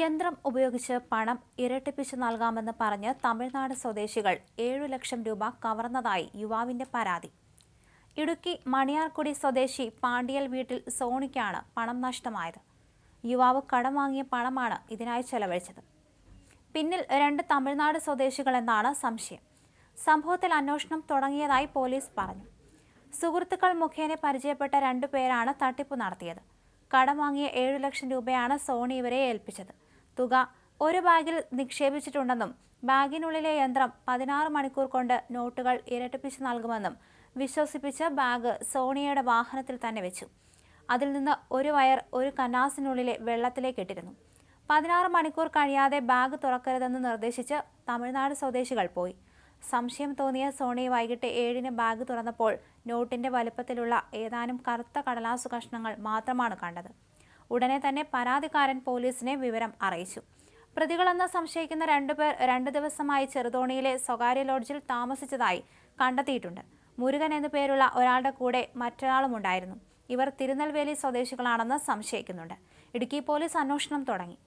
യന്ത്രം ഉപയോഗിച്ച് പണം ഇരട്ടിപ്പിച്ച് നൽകാമെന്ന് പറഞ്ഞ് തമിഴ്നാട് സ്വദേശികൾ ഏഴു ലക്ഷം രൂപ കവർന്നതായി യുവാവിന്റെ പരാതി. ഇടുക്കി മണിയാർക്കുടി സ്വദേശി പാണ്ടിയൽ വീട്ടിൽ സോണിക്കാണ് പണം നഷ്ടമായത്. യുവാവ് കടം വാങ്ങിയ പണമാണ് ഇതിനായി ചെലവഴിച്ചത്. പിന്നിൽ രണ്ട് തമിഴ്നാട് സ്വദേശികളെന്നാണ് സംശയം. സംഭവത്തിൽ അന്വേഷണം തുടങ്ങിയതായി പോലീസ് പറഞ്ഞു. സുഹൃത്തുക്കൾ മുഖേന പരിചയപ്പെട്ട രണ്ടു പേരാണ് തട്ടിപ്പ് നടത്തിയത്. കടം വാങ്ങിയ ഏഴു ലക്ഷം രൂപയാണ് സോണി ഇവരെ ഏൽപ്പിച്ചത്. തുക ഒരു ബാഗിൽ നിക്ഷേപിച്ചിട്ടുണ്ടെന്നും ബാഗിനുള്ളിലെ യന്ത്രം പതിനാറ് മണിക്കൂർ കൊണ്ട് നോട്ടുകൾ ഇരട്ടിപ്പിച്ച് നൽകുമെന്നും വിശ്വസിപ്പിച്ച് ബാഗ് സോണിയയുടെ വാഹനത്തിൽ തന്നെ വെച്ചു. അതിൽ നിന്ന് ഒരു വയർ ഒരു കന്നാസിനുള്ളിലെ വെള്ളത്തിലേക്ക് ഇട്ടിരുന്നു. പതിനാറ് മണിക്കൂർ കഴിയാതെ ബാഗ് തുറക്കരുതെന്ന് നിർദ്ദേശിച്ച് തമിഴ്നാട് സ്വദേശികൾ പോയി. സംശയം തോന്നിയ സോണി വൈകിട്ട് ഏഴിന് ബാഗ് തുറന്നപ്പോൾ നോട്ടിന്റെ വലുപ്പത്തിലുള്ള ഏതാനും കറുത്ത കടലാസു കഷ്ണങ്ങൾ മാത്രമാണ് കണ്ടത്. ഉടനെ തന്നെ പരാതിക്കാരൻ പോലീസിനെ വിവരം അറിയിച്ചു. പ്രതികളെന്ന് സംശയിക്കുന്ന രണ്ടുപേർ രണ്ടു ദിവസമായി ചെറുതോണിയിലെ സ്വകാര്യ ലോഡ്ജിൽ താമസിച്ചതായി കണ്ടെത്തിയിട്ടുണ്ട്. മുരുകൻ എന്നു പേരുള്ള ഒരാളുടെ കൂടെ മറ്റൊരാളുമുണ്ടായിരുന്നു ഇവർ തിരുനെൽവേലി സ്വദേശികളാണെന്ന് സംശയിക്കുന്നുണ്ട്. ഇടുക്കി പോലീസ് അന്വേഷണം തുടങ്ങി.